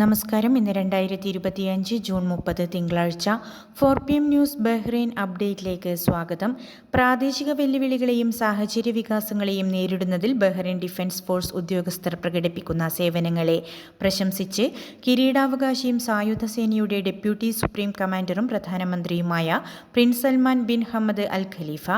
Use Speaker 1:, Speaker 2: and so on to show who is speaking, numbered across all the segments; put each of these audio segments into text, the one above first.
Speaker 1: നമസ്കാരം. ഇന്ന് രണ്ടായിരത്തി ഇരുപത്തിയഞ്ച് ജൂൺ മുപ്പത് തിങ്കളാഴ്ച four P M news Bahrain അപ്ഡേറ്റിലേക്ക് സ്വാഗതം. പ്രാദേശിക വെല്ലുവിളികളെയും സാഹചര്യ വികാസങ്ങളെയും നേരിടുന്നതിൽ ബഹ്റൈൻ ഡിഫൻസ് ഫോഴ്സ് ഉദ്യോഗസ്ഥർ പ്രകടിപ്പിക്കുന്ന സേവനങ്ങളെ പ്രശംസിച്ച് കിരീടാവകാശിയും സായുധ സേനയുടെ ഡെപ്യൂട്ടി സുപ്രീം കമാൻഡറും പ്രധാനമന്ത്രിയുമായ Prince Salman bin Hamad Al Khalifa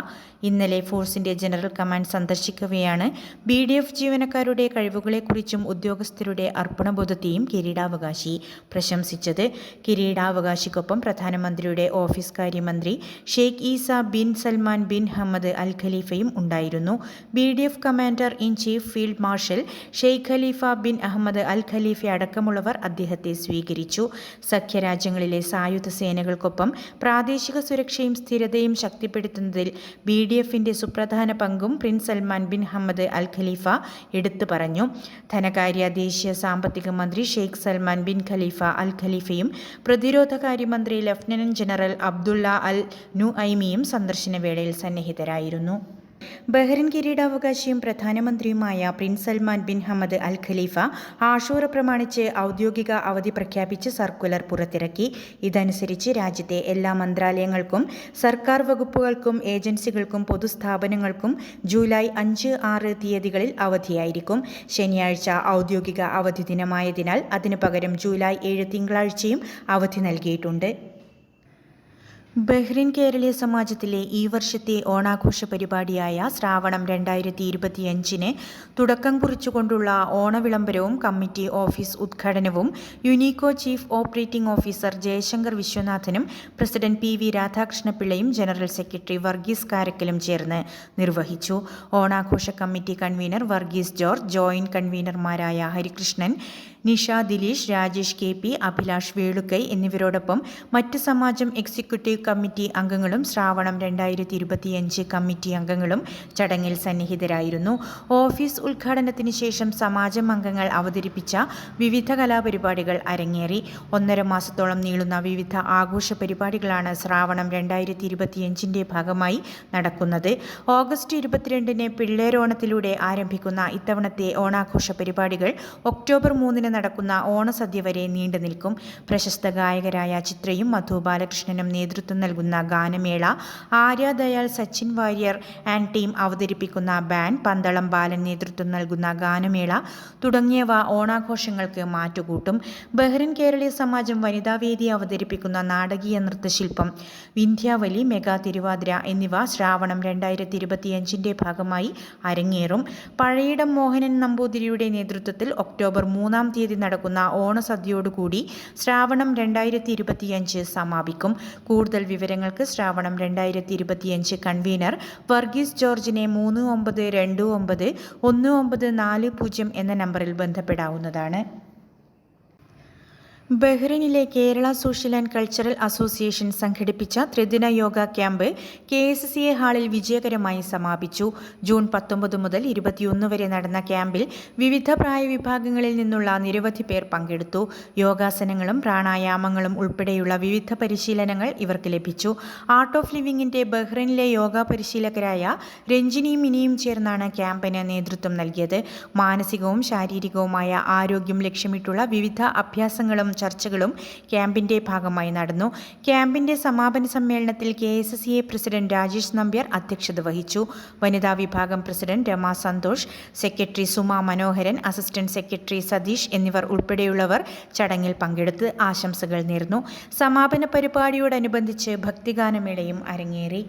Speaker 1: ഇന്നലെ ഫോഴ്സിന്റെ ജനറൽ കമാൻഡ് സന്ദർശിക്കവെയാണ് ബി ഡി എഫ് ജീവനക്കാരുടെ കഴിവുകളെക്കുറിച്ചും ഉദ്യോഗസ്ഥരുടെ അർപ്പണബോധത്തെയും കിരീടാവകാശി പ്രശംസിച്ചത്. കിരീടാവകാശിക്കൊപ്പം പ്രധാനമന്ത്രിയുടെ ഓഫീസ് കാര്യമന്ത്രി Sheikh Isa bin Salman bin Hamad Al ഖലീഫയും ഉണ്ടായിരുന്നു. B D F commander in chief field marshal Sheikh Khalifa bin Ahmed Al Khalifa അടക്കമുള്ളവർ അദ്ദേഹത്തെ സ്വീകരിച്ചു. സഖ്യരാജ്യങ്ങളിലെ സായുധ സേനകൾക്കൊപ്പം പ്രാദേശിക സുരക്ഷയും സ്ഥിരതയും ശക്തിപ്പെടുത്തുന്നതിൽ ബി ഡി എഫിന്റെ സുപ്രധാന പങ്കും Prince Salman bin Hamad Al Khalifa എടുത്തു പറഞ്ഞു. ധനകാര്യ ദേശീയ സാമ്പത്തിക മന്ത്രി Sheikh Salman bin Khalifa Al ഖലീഫയും പ്രതിരോധകാര്യമന്ത്രി ലഫ്റ്റനന്റ് ജനറൽ അബ്ദുള്ള അൽ നു ഐമിയും സന്ദർശന വേളയിൽ സന്നിഹിതരായിരുന്നു. ബഹ്റിൻ കിരീടാവകാശിയും പ്രധാനമന്ത്രിയുമായ Prince Salman bin Hamad Al Khalifa Ashura പ്രമാണിച്ച് ഔദ്യോഗിക അവധി പ്രഖ്യാപിച്ച് സർക്കുലർ പുറത്തിറക്കി. ഇതനുസരിച്ച് രാജ്യത്തെ എല്ലാ മന്ത്രാലയങ്ങൾക്കും സർക്കാർ വകുപ്പുകൾക്കും ഏജൻസികൾക്കും പൊതുസ്ഥാപനങ്ങൾക്കും ജൂലൈ അഞ്ച് ആറ് തീയതികളിൽ അവധിയായിരിക്കും. ശനിയാഴ്ച ഔദ്യോഗിക അവധി ദിനമായതിനാൽ അതിനു പകരം ജൂലൈ ഏഴ് തിങ്കളാഴ്ചയും അവധി നൽകിയിട്ടുണ്ട്. ബഹ്റിൻ കേരളീയ സമാജത്തിലെ ഈ വർഷത്തെ ഓണാഘോഷ പരിപാടിയായ ശ്രാവണം രണ്ടായിരത്തി ഇരുപത്തിയഞ്ചിന് തുടക്കം കുറിച്ചുകൊണ്ടുള്ള ഓണവിളംബരവും കമ്മിറ്റി ഓഫീസ് ഉദ്ഘാടനവും Unico chief operating officer Jayashankar വിശ്വനാഥനും president P V രാധാകൃഷ്ണപിള്ളയും ജനറൽ സെക്രട്ടറി വർഗീസ് കാരക്കലും ചേർന്ന് നിർവഹിച്ചു. ഓണാഘോഷ committee convener Varghese George joint കൺവീനർമാരായ Harikrishnan Nisha Dileesh Rajesh K P Abhilash Velukkai എന്നിവരോടൊപ്പം മറ്റ് സമാജം എക്സിക്യൂട്ടീവ് കമ്മിറ്റി അംഗങ്ങളും ശ്രാവണം രണ്ടായിരത്തി ഇരുപത്തിയഞ്ച് കമ്മിറ്റി അംഗങ്ങളും ചടങ്ങിൽ സന്നിഹിതരായിരുന്നു. ഓഫീസ് ഉദ്ഘാടനത്തിന് ശേഷം സമാജം അംഗങ്ങൾ അവതരിപ്പിച്ച വിവിധ കലാപരിപാടികൾ അരങ്ങേറി. ഒന്നര മാസത്തോളം നീളുന്ന വിവിധ ആഘോഷ പരിപാടികളാണ് ശ്രാവണം രണ്ടായിരത്തി ഇരുപത്തിയഞ്ചിന്റെ ഭാഗമായി നടക്കുന്നത്. ഓഗസ്റ്റ് ഇരുപത്തിരണ്ടിന് പിള്ളേരോണത്തിലൂടെ ആരംഭിക്കുന്ന ഇത്തവണത്തെ ഓണാഘോഷ പരിപാടികൾ ഒക്ടോബർ മൂന്നിന് നടക്കുന്ന ഓണസദ്യ വരെ നീണ്ടു നിൽക്കും. പ്രശസ്ത ഗായകരായ ചിത്രയും മധു ബാലകൃഷ്ണനും നേതൃത്വം നൽകുന്ന ഗാനമേള ആര്യ ദയാൽ സച്ചിൻ വാര്യർ ആൻഡ് ടീം അവതരിപ്പിക്കുന്ന ബാൻഡ് പന്തളം ബാലൻ നേതൃത്വം നൽകുന്ന ഗാനമേള തുടങ്ങിയവ ഓണാഘോഷങ്ങൾക്ക് മാറ്റുകൂട്ടും. ബഹ്റിൻ കേരളീയ സമാജം വനിതാവേദി അവതരിപ്പിക്കുന്ന നാടകീയ നൃത്തശില്പം വിന്ധ്യാവലി മെഗാ തിരുവാതിര എന്നിവ ശ്രാവണം രണ്ടായിരത്തി ഇരുപത്തിയഞ്ചിന്റെ ഭാഗമായി അരങ്ങേറും. പഴയിടം മോഹനൻ നമ്പൂതിരിയുടെ നേതൃത്വത്തിൽ ഒക്ടോബർ മൂന്നാം തീയതി നടക്കുന്ന ഓണസദ്യയോടുകൂടി ശ്രാവണം രണ്ടായിരത്തി ഇരുപത്തിയഞ്ച് സമാപിക്കും. കൂടുതൽ വിവരങ്ങൾക്ക് ശ്രാവണം രണ്ടായിരത്തി ഇരുപത്തിയഞ്ച് കൺവീനർ വർഗീസ് ജോർജിനെ മൂന്ന് ഒമ്പത് രണ്ട് ഒമ്പത് ഒന്ന് ഒമ്പത് നാല് പൂജ്യം എന്ന നമ്പറിൽ ബന്ധപ്പെടാവുന്നതാണ്. ബഹ്റിനിലെ Kerala social and cultural association സംഘടിപ്പിച്ച ത്രിദിന yoga camp K S C A ഹാളിൽ വിജയകരമായി സമാപിച്ചു. ജൂൺ പത്തൊമ്പത് മുതൽ ഇരുപത്തിയൊന്ന് വരെ നടന്ന ക്യാമ്പിൽ വിവിധ പ്രായവിഭാഗങ്ങളിൽ നിന്നുള്ള നിരവധി പേർ പങ്കെടുത്തു. യോഗാസനങ്ങളും പ്രാണായാമങ്ങളും ഉൾപ്പെടെയുള്ള വിവിധ പരിശീലനങ്ങൾ ഇവർക്ക് ലഭിച്ചു. ആർട്ട് ഓഫ് ലിവിങ്ങിന്റെ ബഹ്റിനിലെ യോഗ പരിശീലകരായ രഞ്ജിനിയും മിനിയും ചേർന്നാണ് ക്യാമ്പിന് നേതൃത്വം നൽകിയത്. മാനസികവും ശാരീരികവുമായ ആരോഗ്യം ലക്ഷ്യമിട്ടുള്ള വിവിധ അഭ്യാസങ്ങളും ചർച്ചകളും ക്യാമ്പിന്റെ ഭാഗമായി നടന്നു. ക്യാമ്പിന്റെ സമാപന സമ്മേളനത്തിൽ K S S A president Rajesh Nambiar അധ്യക്ഷത വഹിച്ചു. വനിതാ വിഭാഗം president Rama Santhosh secretary Suma Manoharan assistant secretary Satheesh എന്നിവർ ഉൾപ്പെടെയുള്ളവർ ചടങ്ങിൽ പങ്കെടുത്ത് ആശംസകൾ നേർന്നു. സമാപന പരിപാടിയോടനുബന്ധിച്ച് ഭക്തിഗാനമേളയും അരങ്ങേറി.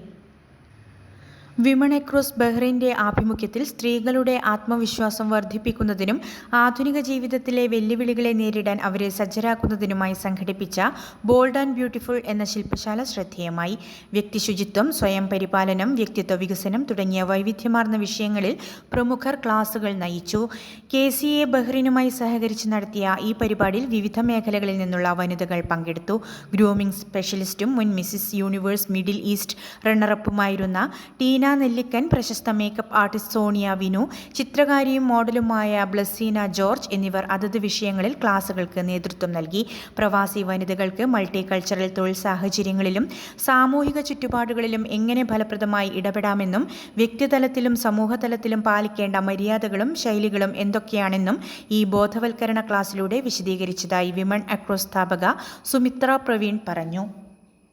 Speaker 1: വിമൺ അക്രോസ് ബഹ്റൈന്റെ ആഭിമുഖ്യത്തിൽ സ്ത്രീകളുടെ ആത്മവിശ്വാസം വർദ്ധിപ്പിക്കുന്നതിനും ആധുനിക ജീവിതത്തിലെ വെല്ലുവിളികളെ നേരിടാൻ അവരെ സജ്ജരാക്കുന്നതിനുമായി സംഘടിപ്പിച്ച ബോൾഡ് ആൻഡ് ബ്യൂട്ടിഫുൾ എന്ന ശില്പശാല ശ്രദ്ധേയമായി. വ്യക്തിശുചിത്വം സ്വയം പരിപാലനം വ്യക്തിത്വ വികസനം തുടങ്ങിയ വൈവിധ്യമാർന്ന വിഷയങ്ങളിൽ പ്രമുഖർ ക്ലാസുകൾ നയിച്ചു. കെ സി എ ബഹ്റിനുമായി സഹകരിച്ച് നടത്തിയ ഈ പരിപാടിയിൽ വിവിധ മേഖലകളിൽ നിന്നുള്ള വനിതകൾ പങ്കെടുത്തു. ഗ്രൂമിംഗ് സ്പെഷ്യലിസ്റ്റും മുൻ മിസിസ് യൂണിവേഴ്സ് മിഡിൽ ഈസ്റ്റ് റണ്ണറപ്പുമായിരുന്ന ടീന ഷീന നെല്ലിക്കൻ പ്രശസ്ത മേക്കപ്പ് ആർട്ടിസ്റ്റ് സോണിയ വിനു ചിത്രകാരിയും മോഡലുമായ ബ്ലസീന ജോർജ് എന്നിവർ അതത് വിഷയങ്ങളിൽ ക്ലാസുകൾക്ക് നേതൃത്വം നൽകി. പ്രവാസി വനിതകൾക്ക് മൾട്ടി കൾച്ചറൽ തൊഴിൽ സാഹചര്യങ്ങളിലും സാമൂഹിക ചുറ്റുപാടുകളിലും എങ്ങനെ ഫലപ്രദമായി ഇടപെടാമെന്നും വ്യക്തിതലത്തിലും സമൂഹതലത്തിലും പാലിക്കേണ്ട മര്യാദകളും ശൈലികളും എന്തൊക്കെയാണെന്നും ഈ ബോധവൽക്കരണ ക്ലാസ്സിലൂടെ വിശദീകരിച്ചതായി വിമൺ അക്രോസ് സ്ഥാപക സുമിത്ര പ്രവീൺ പറഞ്ഞു.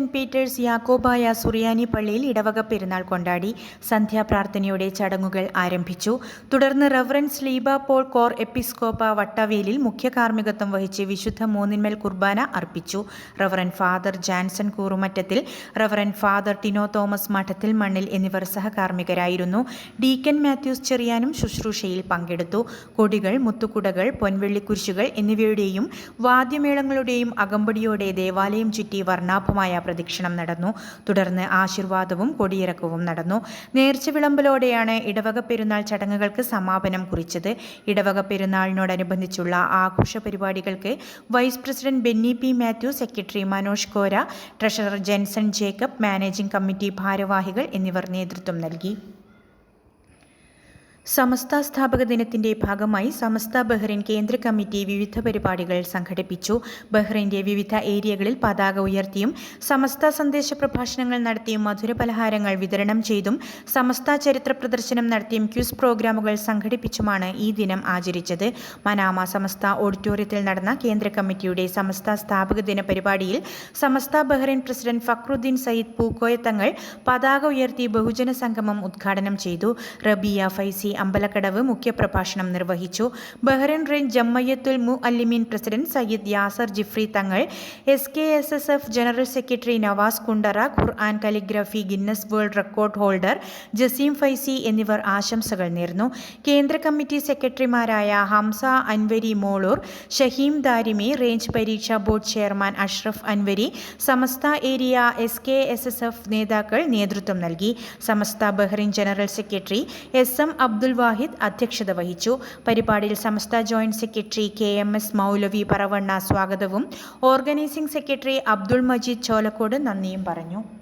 Speaker 1: സെന്റ് പീറ്റേഴ്സ് യാക്കോബായ സുറിയാനി പള്ളിയിൽ ഇടവക പെരുന്നാൾ കൊണ്ടാടി സന്ധ്യാപ്രാർത്ഥനയോടെ ചടങ്ങുകൾ ആരംഭിച്ചു. തുടർന്ന് റവറൻസ് ലീബ പോൾ കോർ എപ്പിസ്കോപ്പ വട്ടവേലിൽ മുഖ്യ കാർമ്മികത്വം വഹിച്ച് വിശുദ്ധ മൂന്നിന്മേൽ കുർബാന അർപ്പിച്ചു. Reverend father Janson Koorumattathil reverend father Tino Thomas Madathil Mannil എന്നിവർ സഹകാർമ്മികരായിരുന്നു. ഡീക്കൻ മാത്യൂസ് ചെറിയാനും ശുശ്രൂഷയിൽ പങ്കെടുത്തു. കൊടികൾ മുത്തുകുടകൾ പൊൻവെള്ളിക്കുരിശുകൾ എന്നിവയുടെയും വാദ്യമേളങ്ങളുടെയും അകമ്പടിയോടെ ദേവാലയം ചുറ്റി വർണാഭമായ പ്രദക്ഷിണം നടന്നു. തുടർന്ന് ആശീർവാദവും കൊടിയിറക്കവും നടന്നു. നേർച്ച വിളമ്പലോടെയാണ് ഇടവക പെരുന്നാൾ ചടങ്ങുകൾക്ക് സമാപനം കുറിച്ചത്. ഇടവക പെരുന്നാളിനോടനുബന്ധിച്ചുള്ള ആഘോഷ പരിപാടികൾക്ക് vice president Benny P Mathew secretary Manoj Kora treasurer Jenson Jacob managing committee ഭാരവാഹികൾ എന്നിവർ നേതൃത്വം നൽകി. സമസ്ത സ്ഥാപക ദിനത്തിന്റെ ഭാഗമായി സമസ്ത ബഹ്റൈൻ കേന്ദ്ര കമ്മിറ്റി വിവിധ പരിപാടികൾ സംഘടിപ്പിച്ചു. ബഹ്റൈന്റെ വിവിധ ഏരിയകളിൽ പതാക ഉയർത്തിയും സമസ്ത സന്ദേശ പ്രഭാഷണങ്ങൾ നടത്തിയും മധുര പലഹാരങ്ങൾ വിതരണം ചെയ്തും സമസ്ത ചരിത്ര പ്രദർശനം നടത്തിയും ക്യൂസ് പ്രോഗ്രാമുകൾ സംഘടിപ്പിച്ചുമാണ് ഈ ദിനം ആചരിച്ചത്. മനാമ സമസ്ത ഓഡിറ്റോറിയത്തിൽ നടന്ന കേന്ദ്ര കമ്മിറ്റിയുടെ സമസ്ത സ്ഥാപക ദിന പരിപാടിയിൽ സമസ്ത ബഹ്റൈൻ പ്രസിഡന്റ് ഫക്രുദ്ദീൻ സയ്യിദ് പൂക്കോയത്തങ്ങൾ പതാക ഉയർത്തി ബഹുജന സംഗമം ഉദ്ഘാടനം ചെയ്തു. റബിയ ഫൈസി അമ്പലക്കടവ് മുഖ്യപ്രഭാഷണം നിർവഹിച്ചു. Bahrain range Jamiyyathul Muallimeen president Sayyid Yasar Jifri Thangal S K S S F general secretary Navas Kundara Quran calligraphy Guinness world record holder Jaseem Faizy എന്നിവർ ആശംസകൾ നേർന്നു. കേന്ദ്ര കമ്മിറ്റി സെക്രട്ടറിമാരായ ഹംസ അൻവരി മോളൂർ ഷഹീം ദാരിമി റേഞ്ച് പരീക്ഷാ board chairman Ashraf Anvari Samastha area S K S S F നേതാക്കൾ നേതൃത്വം നൽകി. Samastha Bahrain general secretary S M Abdul Wahid അധ്യക്ഷത വഹിച്ചു. പരിപാടിയിൽ Samastha joint secretary K M S Moulavi Paravanna സ്വാഗതവും. ഓർഗനൈസിംഗ് സെക്രട്ടറി അബ്ദുൾ മജീദ് ചോലക്കോട് നന്ദിയും പറഞ്ഞു.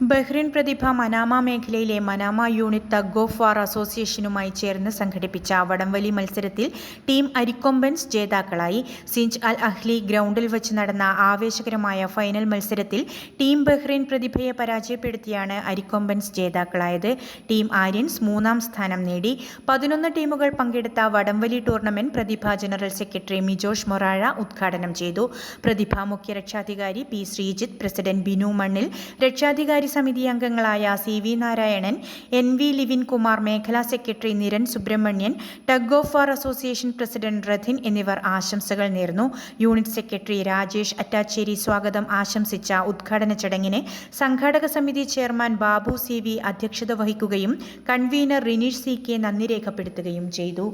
Speaker 1: ബഹ്റിൻ പ്രതിഭ മനാമ മേഖലയിലെ Manama unit tug of war അസോസിയേഷനുമായി ചേർന്ന് സംഘടിപ്പിച്ച വടംവലി മത്സരത്തിൽ ടീം അരിക്കൊമ്പൻസ് ജേതാക്കളായി. സിഞ്ച് അൽ അഹ്ലി ഗ്രൗണ്ടിൽ വച്ച് നടന്ന ആവേശകരമായ ഫൈനൽ മത്സരത്തിൽ ടീം ബഹ്റിൻ പ്രതിഭയെ പരാജയപ്പെടുത്തിയാണ് അരിക്കൊമ്പൻസ് ജേതാക്കളായത്. ടീം ആര്യൻസ് മൂന്നാം സ്ഥാനം നേടി. പതിനൊന്ന് ടീമുകൾ പങ്കെടുത്ത വടംവലി tournament Prathibha general secretary Mijosh Morazha ഉദ്ഘാടനം ചെയ്തു. പ്രതിഭ മുഖ്യ രക്ഷാധികാരി പി ശ്രീജിത്ത് പ്രസിഡന്റ് ബിനു മണ്ണിൽ രക്ഷാധികാരി സമിതി അംഗങ്ങളായ C V Narayanan N V Livin Kumar മേഖലാ secretary Niran Subramanian tug of war association president Rathin എന്നിവർ ആശംസകൾ നേർന്നു. യൂണിറ്റ് സെക്രട്ടറി രാജേഷ് അറ്റാച്ചേരി സ്വാഗതം ആശംസിച്ച ഉദ്ഘാടന ചടങ്ങിന് സംഘാടക സമിതി ചെയർമാൻ ബാബു സി വി അധ്യക്ഷത വഹിക്കുകയും കൺവീനർ റിനീഷ് സി കെ നന്ദി രേഖപ്പെടുത്തുകയും ചെയ്തു.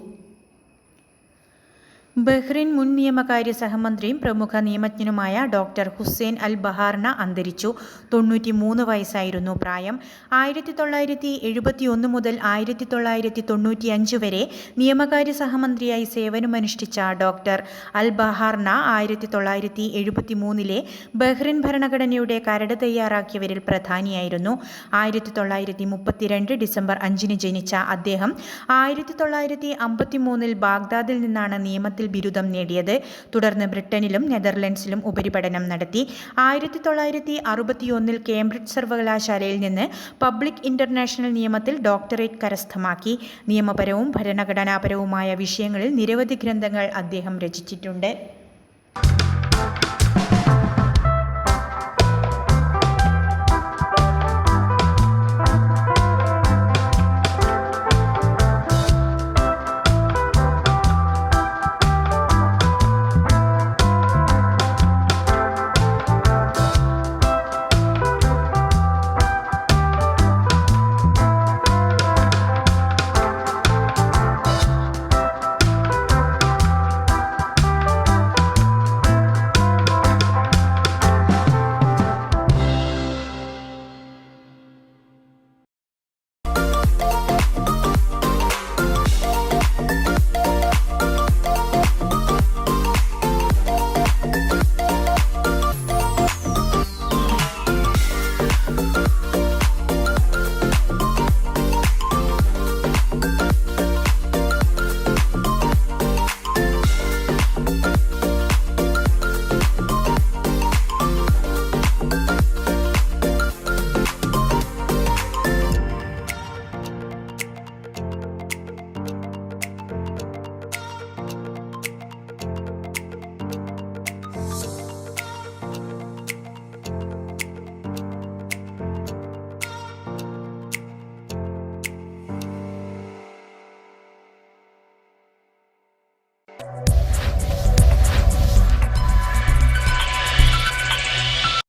Speaker 1: ബഹ്റിൻ മുൻ നിയമകാര്യ സഹമന്ത്രിയും പ്രമുഖ നിയമജ്ഞനുമായ ഡോക്ടർ ഹുസൈൻ അൽ ബഹാർന അന്തരിച്ചു. തൊണ്ണൂറ്റി മൂന്ന് വയസ്സായിരുന്നു പ്രായം. ആയിരത്തി തൊള്ളായിരത്തി എഴുപത്തി ഒന്ന് മുതൽ ആയിരത്തി തൊള്ളായിരത്തി തൊണ്ണൂറ്റി അഞ്ച് വരെ നിയമകാര്യ സഹമന്ത്രിയായി സേവനമനുഷ്ഠിച്ച ഡോക്ടർ അൽ ബഹാർന ആയിരത്തി തൊള്ളായിരത്തി എഴുപത്തി മൂന്നിലെ ബഹ്റിൻ ഭരണഘടനയുടെ കരട് തയ്യാറാക്കിയവരിൽ പ്രധാനിയായിരുന്നു. ആയിരത്തി തൊള്ളായിരത്തി മുപ്പത്തിരണ്ട് ഡിസംബർ അഞ്ചിന് ജനിച്ച അദ്ദേഹം ആയിരത്തി തൊള്ളായിരത്തി അമ്പത്തി മൂന്നിൽ ബാഗ്ദാദിൽ നിന്നാണ് നിയമത്തിൽ നിയമത്തിൽ ബിരുദം നേടിയത്. തുടർന്ന് ബ്രിട്ടനിലും നെതർലൻഡ്സിലും ഉപരിപഠനം നടത്തി. ആയിരത്തി തൊള്ളായിരത്തി അറുപത്തിയൊന്നിൽ കേംബ്രിഡ്ജ് സർവകലാശാലയിൽ നിന്ന് പബ്ലിക് ഇന്റർനാഷണൽ നിയമത്തിൽ ഡോക്ടറേറ്റ് കരസ്ഥമാക്കി. നിയമപരവും ഭരണഘടനാപരവുമായ വിഷയങ്ങളിൽ നിരവധി ഗ്രന്ഥങ്ങൾ അദ്ദേഹം രചിച്ചിട്ടുണ്ട്.